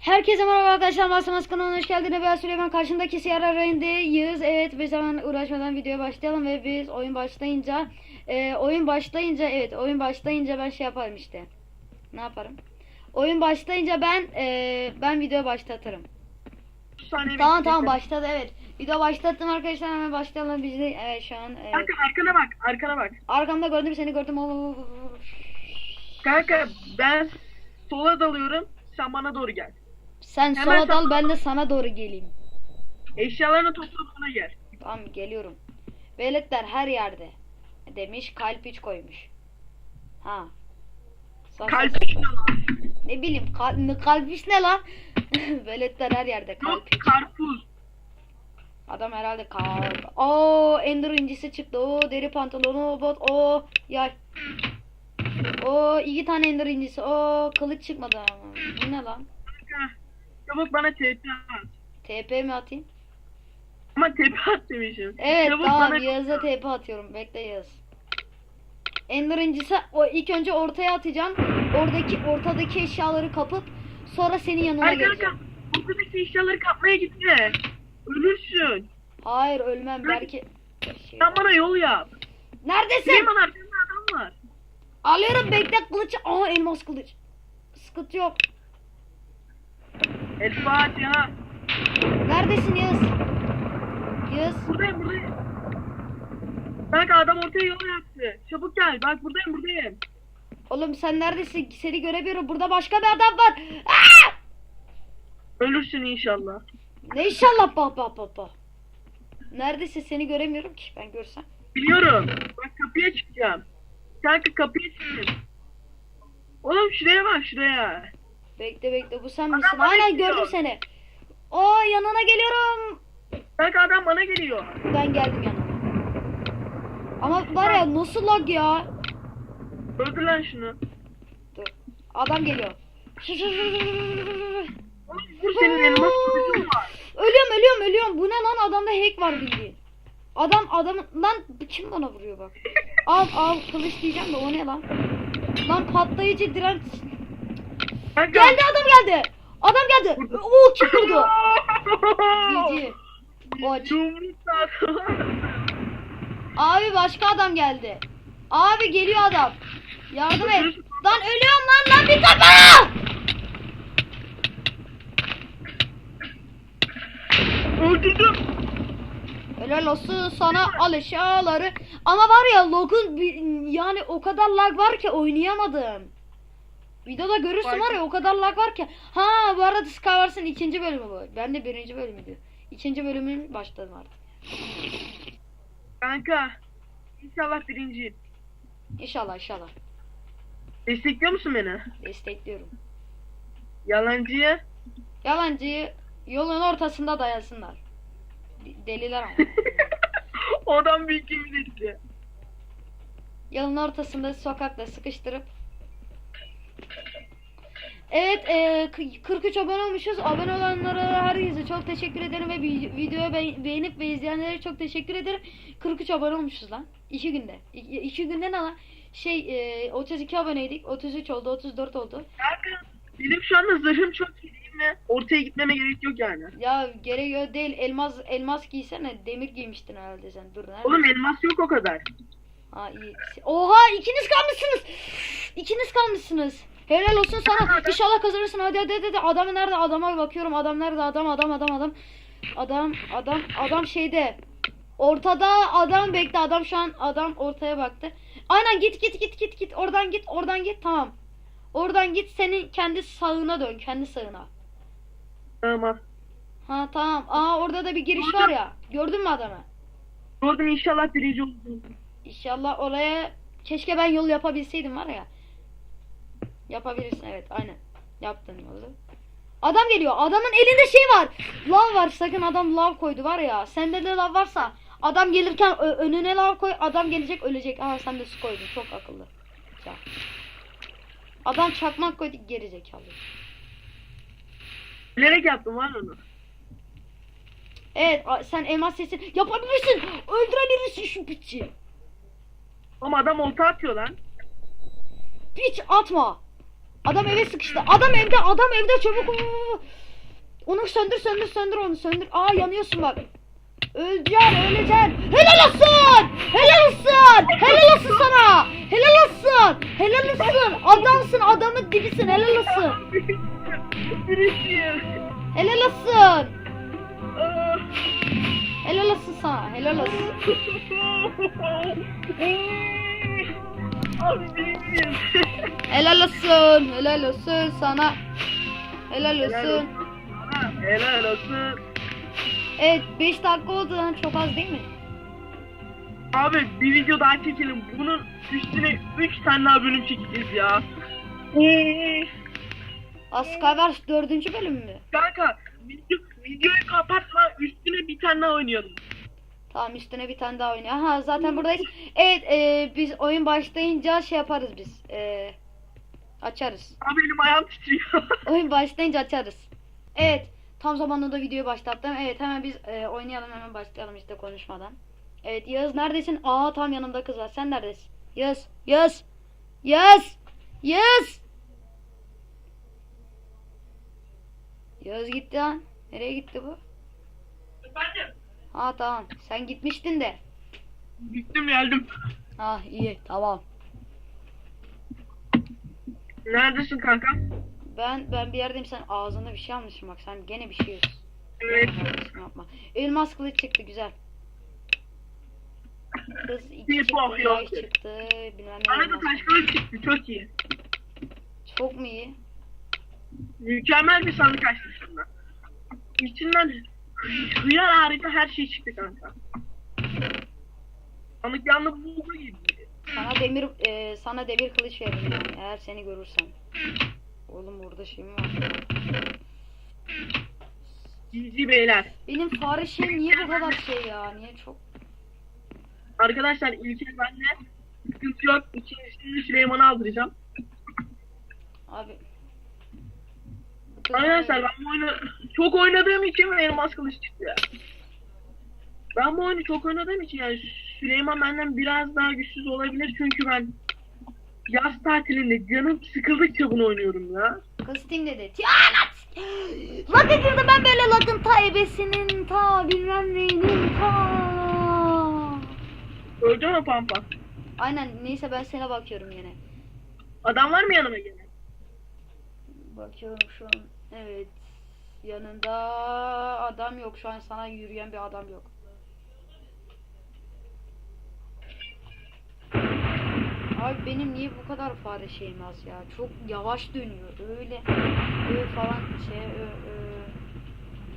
Herkese merhaba arkadaşlar. Masamas kanalına hoş geldiniz. Ben Süleyman. Karşımdaki Siyara Rayındayız. Evet biz hemen uğraşmadan videoya başlayalım ve biz oyun başlayınca e, oyun başlayınca evet oyun başlayınca ben şey yaparım işte. Ne yaparım? Oyun başlayınca ben e, ben video başlatırım. Saniye Tamam tamam başladı evet. Video başlattım arkadaşlar hemen başlayalım biz de evet şu an evet. Kanka arkana bak, arkana bak. Arkamda gördüm seni gördüm. Oo. Kanka ben sola dalıyorum, sen bana doğru gel. Sen Hemen sola dal ben de sana doğru geleyim. Eşyalarını topla bana gel. Tamam geliyorum. Veletler her yerde. Demiş kalp hiç koymuş. Ha. Sağ- Kalp içine lan. Ne bileyim kalp, ne- kalp iş ne lan? Veletler her yerde Yok kalp. karpuz. Adam herhalde kalp. Oo ender incisi çıktı. Oo deri pantolonu bot. Oo yay. Oo iki tane ender incisi. Oo kılıç çıkmadı ama. Bu ne lan? Kanka, çabuk bana TP at. TP mi atayım? Ama TP at demişim. Evet çabuk tamam bana... Yağız'a TP atıyorum. Bekle Yağız. Ender incisi o ilk önce ortaya atacağım. Oradaki ortadaki eşyaları kapıp sonra senin yanına Ay geleceğim. kanka, buradaki eşyaları kapmaya gitme. Ölürsün. Hayır ölmem belki. Şey- Sen bana yol yap. Neredesin? Süleyman arkanda adam var. Alıyorum bekle kılıç. Aa elmas kılıç. Sıkıntı yok. El Fatiha. Neredesin Yağız? Yağız. Buradayım buradayım. Kanka adam ortaya yol yaptı. Çabuk gel. Bak buradayım buradayım. Oğlum sen neredesin? Seni göremiyorum. Burada başka bir adam var. Aa! Ölürsün inşallah. Ne inşallah bak bak bak bak. Neredesin? Seni göremiyorum ki ben görsem. Biliyorum. Bak kapıya çıkacağım. Kanka kapıya çıkayım. Oğlum şuraya bak şuraya. Bekle bekle bu sen misin? Aynen gördüm seni. Oo yanına geliyorum. Kanka adam bana geliyor. Ben geldim yanına. Ama var ya nasıl lag ya? Öldür lan şunu. Dur. Adam geliyor. Vur senin elmas kılıcın var. Ölüyorum ölüyorum ölüyorum. Bu ne lan adamda hack var bildiğin. Adam adam lan kim bana vuruyor bak. Al al kılıç diyeceğim de o ne lan? Lan patlayıcı direnç. Kanka. Geldi adam geldi. Adam geldi. Oo kim vurdu? Yumruk sağ- Abi başka adam geldi. Abi geliyor adam. Yardım et. Lan ölüyorum lan lan bir kafa. Öldürdüm. Helal olsun sana al eşyaları. Ama var ya log'un yani o kadar lag var ki oynayamadım. Videoda görürsün var ya o kadar lag var ki. Ha bu arada Skywars'ın ikinci bölümü bu. Ben de birinci bölümüydü. İkinci bölümün başladım artık. Kanka. İnşallah birinci. İnşallah inşallah. Destekliyor musun beni? Destekliyorum. Yalancıya. Yalancıyı yolun ortasında dayasınlar. De- Deliler ama. Adam bir kim. Yolun ortasında sokakta sıkıştırıp Evet e, k- 43 abone olmuşuz. Abone olanlara herkese çok teşekkür ederim ve vi- videoyu be- beğenip ve izleyenlere çok teşekkür ederim. 43 abone olmuşuz lan. 2 günde. 2 günde ne lan? Şey e, 32 aboneydik. 33 oldu, 34 oldu. Kanka. Benim şu anda zırhım çok iyi değil mi? Ortaya gitmeme gerek yok yani. Ya gerekiyor değil. Elmas elmas giysene. Demir giymiştin herhalde sen. Dur nerede? Oğlum elmas yok o kadar. Ha iyi. Oha ikiniz kalmışsınız. İkiniz kalmışsınız. Helal olsun sana. İnşallah kazanırsın. Hadi hadi hadi. Adam nerede? Adama bakıyorum. Adam nerede? Adam adam adam adam. Adam adam adam şeyde. Ortada adam bekle. Adam şu an adam ortaya baktı. Aynen git git git git git. Oradan git. Oradan git. Tamam. Oradan git. Senin kendi sağına dön. Kendi sağına. Tamam. Ha tamam. Aa orada da bir giriş var ya. Gördün mü adamı? Gördüm inşallah birinci olacağım. İnşallah oraya keşke ben yol yapabilseydim var ya. Yapabilirsin evet aynen. Yaptın yolu. Adam geliyor. Adamın elinde şey var. Lav var. Sakın adam lav koydu var ya. Sende de lav varsa adam gelirken önüne lav koy. Adam gelecek ölecek. Aa sen de su koydun. Çok akıllı. Güzel. Adam çakmak koydu geri zekalı. Bilerek yaptım var onu. Evet sen elmas sesi yapabilirsin. Öldürebilirsin şu piçi. Ama adam olta atıyor lan. Piç atma. Adam eve sıkıştı. Adam evde. Adam evde çabuk. Onu söndür söndür söndür onu söndür. Aa yanıyorsun bak. Öleceksin öleceksin. Helal olsun. Helal olsun. Helal olsun sana. Helal olsun. Helal olsun. Adamsın adamın dibisin. Helal olsun. Helal olsun. Helal olsun sana. Helal olsun. Abi birinciyim. Helal olsun. Helal olsun sana. Helal Helal olsun. Helal olsun. Evet 5 dakika oldu lan çok az değil mi? Abi bir video daha çekelim. Bunun üstüne 3 tane daha bölüm çekeceğiz ya. Ee, Skywars 4. bölüm mü? Kanka video, videoyu kapatma üstüne bir tane daha oynayalım. Tamam üstüne bir tane daha oynuyor. Aha zaten buradayız. Evet e, biz oyun başlayınca şey yaparız biz. E, açarız. Abi benim ayağım titriyor. Oyun başlayınca açarız. Evet tam zamanında videoyu başlattım. Evet hemen biz e, oynayalım hemen başlayalım işte konuşmadan. Evet Yağız neredesin? Aa tam yanımda kız var. Sen neredesin? Yağız. Yağız. Yağız. Yağız. Yağız gitti lan. Nereye gitti bu? Efendim? Ha tamam. Sen gitmiştin de. Gittim geldim. Ha iyi tamam. Neredesin kanka? Ben ben bir yerdeyim sen ağzında bir şey almışsın bak sen gene bir şey yiyorsun. Evet. Kardeşim yapma. Elmas kılıç çıktı güzel. Kız iki Bir çıktı, yay çıktı, bilmem ne. Bana da elmas taş kılıç çıktı çok iyi. Çok mu iyi? Mükemmel bir sandık açtım şimdi. İçinden hıyar harika her şey çıktı kanka. Yalnız bulduğu gibi. Sana demir e, sana demir kılıç veririm yani eğer seni görürsem. Oğlum burada şey mi var? Cici beyler. Benim fare şeyim niye bu kadar şey ya? Niye çok Arkadaşlar ilk benle sıkıntı yok. İkincisini Süleyman'a aldıracağım. abi? Arkadaşlar ben bu oyunu çok oynadığım için elmas kılıç çıktı ya. Ben bu oyunu çok oynadığım için yani Süleyman benden biraz daha güçsüz olabilir çünkü ben yaz tatilinde canım sıkıldıkça bunu oynuyorum ya. Kız Steam dedi. Tiyanat! Lag girdi ben böyle lagın ta ebesinin ta bilmem neyinin ta. Öldü mü Pampa? Aynen neyse ben sana bakıyorum yine. Adam var mı yanıma gene? Bakıyorum şu an. Evet. Yanında adam yok. Şu an sana yürüyen bir adam yok. Abi benim niye bu kadar fare şeyim az ya? Çok yavaş dönüyor. Öyle öyle falan şey ö, ö.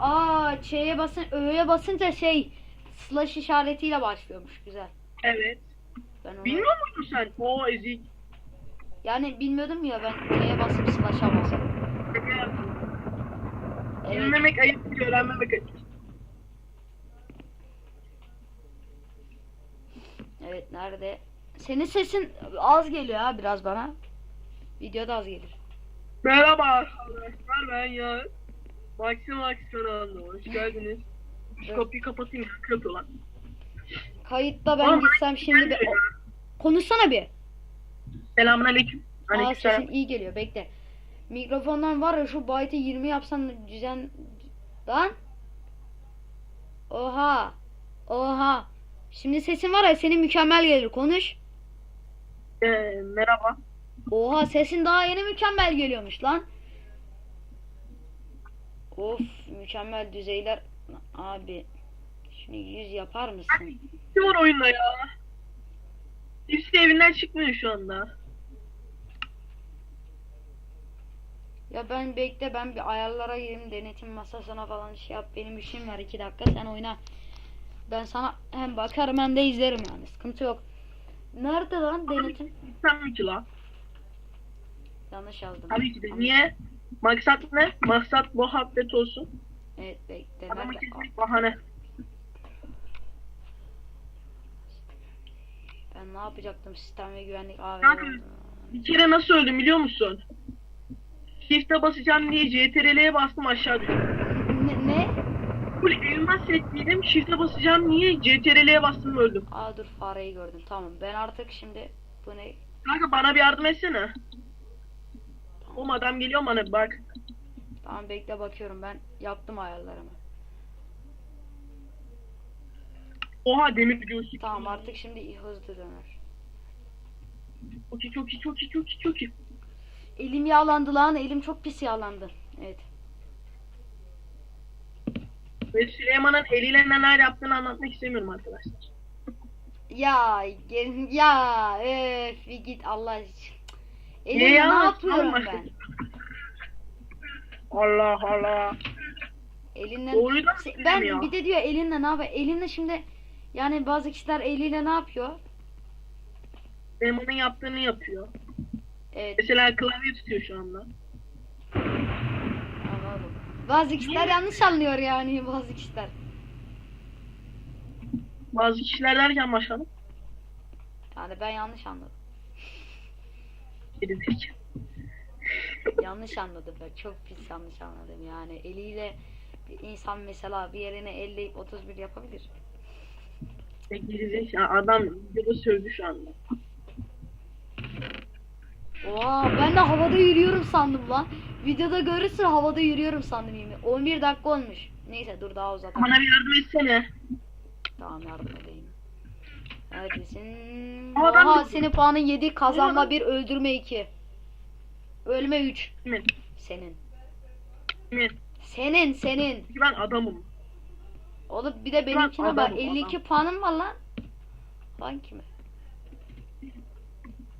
Aa şeye basın ö'ye basınca şey slash işaretiyle başlıyormuş. Güzel. Evet. Ben onu Bilmiyor muydun sen? Oo ezik. yani bilmiyordum ya ben T'ye basıp slash'a basıyorum. Bilmemek ayıp değil, öğrenmemek ayıp. Evet nerede? Senin sesin az geliyor ha biraz bana. Videoda az gelir. Merhaba arkadaşlar ben ya. Maxim Max kanalına hoş geldiniz. Şu kapıyı kapatayım ya kötü lan. Kayıtta ben Oğlum, gitsem şimdi bir... Konuşsana bir. Selamun aleyküm. Aa sesin iyi geliyor bekle. Mikrofondan var ya şu byte'ı 20 yapsan düzen... Lan. Oha. Oha. Şimdi sesin var ya senin mükemmel gelir konuş. Ee, merhaba. Oha sesin daha yeni mükemmel geliyormuş lan. Of mükemmel düzeyler. Abi şunu 100 yapar mısın? Ne var oyunda ya? Hepsi evinden çıkmıyor şu anda. Ya ben bekle ben bir ayarlara gireyim denetim masasına falan şey yap. Benim işim var 2 dakika sen oyna. Ben sana hem bakarım hem de izlerim yani sıkıntı yok. Nerede lan denetim? Mi ki lan? Yanlış yazdım. Tabii ki de. Yanlış- Niye? Maksat ne? Maksat muhabbet olsun. Evet bekle. Adamı kesmek bahane. Ben ne yapacaktım sistem ve güvenlik abi. Kanka, Bir kere nasıl öldüm biliyor musun? Shift'e basacağım diye CTRL'ye bastım aşağı düştüm. Ne? ne? Full elmas setliydim. Shift'e basacağım niye CTRL'ye bastım öldüm. Aa dur fareyi gördüm. Tamam ben artık şimdi bu ne? Kanka bana bir yardım etsene. Oğlum adam geliyor bana bak. Tamam bekle bakıyorum ben yaptım ayarlarımı. Oha demir göğsü. Tamam artık şimdi hızlı döner. Çok iyi çok iyi çok iyi çok iyi çok iyi. Elim yağlandı lan elim çok pis yağlandı. Evet. Ve Süleyman'ın eliyle neler yaptığını anlatmak istemiyorum arkadaşlar. Ya gel- ya öf bir git Allah. Elimle Niye ne ya? yapıyorum Alma. ben? Allah Allah. Elinle Doğruyu da mı Se- ben bilmiyor? bir de diyor elinle ne yapıyor? Elinle şimdi yani bazı kişiler eliyle ne yapıyor? Süleyman'ın yaptığını yapıyor. Evet Mesela klavye tutuyor şu anda. anladım. Bazı kişiler yanlış anlıyor yani bazı kişiler. Bazı kişiler derken başladım. Yani ben yanlış anladım. Gerizekalı. yanlış anladım ben. Çok pis yanlış anladım yani. Eliyle bir insan mesela bir yerine 50 31 yapabilir. Ya Gerizekalı adam videoda sövdü şu anda. Oha ben de havada yürüyorum sandım lan. Videoda görürsün havada yürüyorum sandım yemin. 11 dakika olmuş. Neyse dur daha uzatalım. Bana bir yardım etsene. Tamam yardım edeyim. Neredesin? Ama ben Oha senin puanın 7, kazanma Ama 1, öldürme 2. Ölme 3. Kimin? Senin. Kimin? Senin, senin. Çünkü ben adamım. Oğlum bir de benimkine bak. adamım, 52 adam. puanım var lan. Lan kime?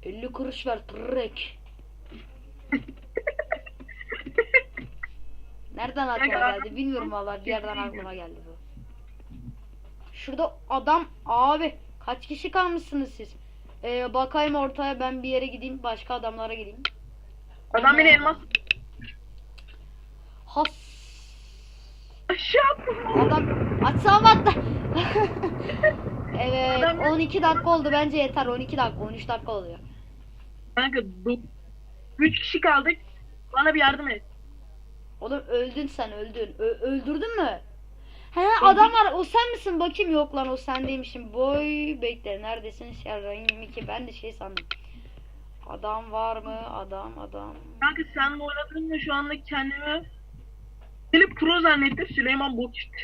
50 kuruş ver trek. Nereden aklıma geldi bilmiyorum vallahi bir yerden aklıma geldi bu. Şurada adam abi kaç kişi kalmışsınız siz? Ee, bakayım ortaya ben bir yere gideyim başka adamlara gideyim. Adam beni elmas Has aşağı adam açsam attı. evet Adam- 12 dakika oldu bence yeter 12 dakika 13 dakika oluyor. Kanka 3 kişi kaldık. Bana bir yardım et. Oğlum öldün sen öldün. Ö- öldürdün mü? He adam var o sen misin bakayım yok lan o sen değilmişim. Boy bekle neredesin Şerrayim ki ben de şey sandım. Adam var mı adam adam. Kanka seninle oynadığımda şu anda kendimi Filip Pro zannettim. Süleyman bok çıktı.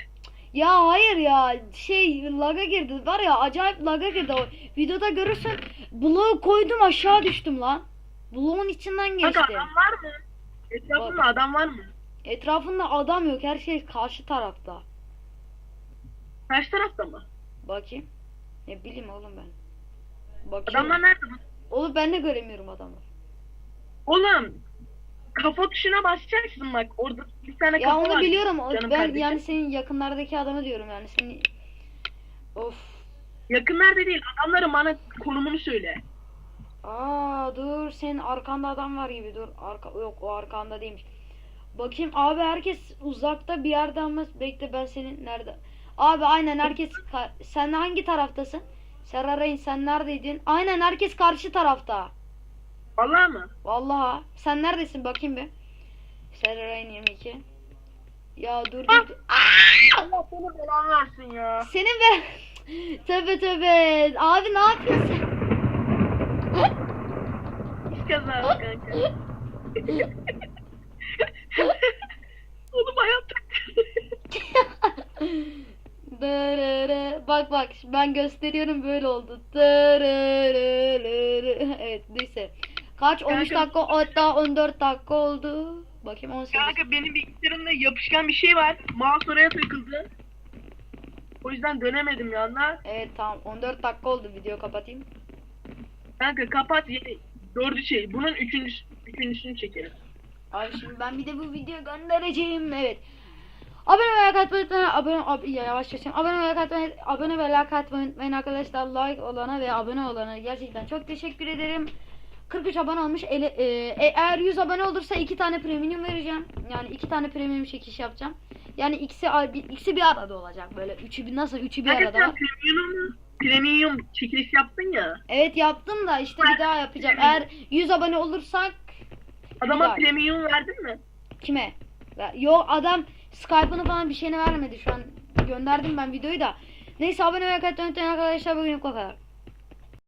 Ya hayır ya şey laga girdi var ya acayip laga girdi. O videoda görürsün bloğu koydum aşağı düştüm lan. Bloğun içinden Kanka geçti. adam var mı? Etrafında adam var mı? Etrafında adam yok her şey karşı tarafta. Karşı tarafta mı? Bakayım. Ne bileyim oğlum ben. Bakayım. Adamlar nerede? Oğlum ben de göremiyorum adamı. Oğlum kafa tuşuna basacaksın bak. Orada bir tane Ya kafa onu var. biliyorum. O- Canım ben kardeşim. yani senin yakınlardaki adamı diyorum yani senin Of. Yakınlarda değil. Adamların bana konumunu söyle. Aa dur senin arkanda adam var gibi dur. Arka yok o arkanda değilmiş. Bakayım abi herkes uzakta bir yerde ama bekle ben senin nerede? Abi aynen herkes sen hangi taraftasın? Serarayın sen neredeydin? Aynen herkes karşı tarafta. Vallahi mı? Vallahi sen neredesin bakayım bir. Serarayın 22. Ya dur Ah! dur. dur. Allah seni belanı versin ya. Senin be. Tövbe tövbe. Abi ne yapıyorsun? Hiç kaza yok kanka. Oğlum hayatta. Dırırı. Bak bak ben gösteriyorum böyle oldu. Dırırırırı. Evet neyse. Kaç? 13 Kanka- dakika hatta 14 dakika oldu. Bakayım 18. Kanka benim bilgisayarımda yapışkan bir şey var. Mouse oraya takıldı. O yüzden dönemedim yanına. Evet tamam 14 dakika oldu video kapatayım. Kanka kapat. ye- Dördü şey. Bunun üçüncüsü, üçüncüsünü çekelim. Abi şimdi ben bir de bu videoyu göndereceğim. Evet. Abone ve like atmayı unutmayın. Abone, ab, ya yavaş geçeyim. Abone ve like atmayı, abone ve like atmayı unutmayın arkadaşlar. Like olana ve abone olana gerçekten çok teşekkür ederim. 43 abone olmuş. Ele, e, e- eğer 100 abone olursa 2 tane premium vereceğim. Yani 2 tane premium çekiş yapacağım. Yani ikisi bir- ikisi bir arada olacak böyle. Üçü bir nasıl üçü bir arada var. premium, premium çekiliş yaptın ya. Evet yaptım da işte bir daha yapacağım. Eğer 100 abone olursak Adama premium verdin mi? Kime? Yok adam Skype'ını falan bir şeyini vermedi şu an. Gönderdim ben videoyu da. Neyse abone olmayı unutmayın arkadaşlar bugün bu kadar.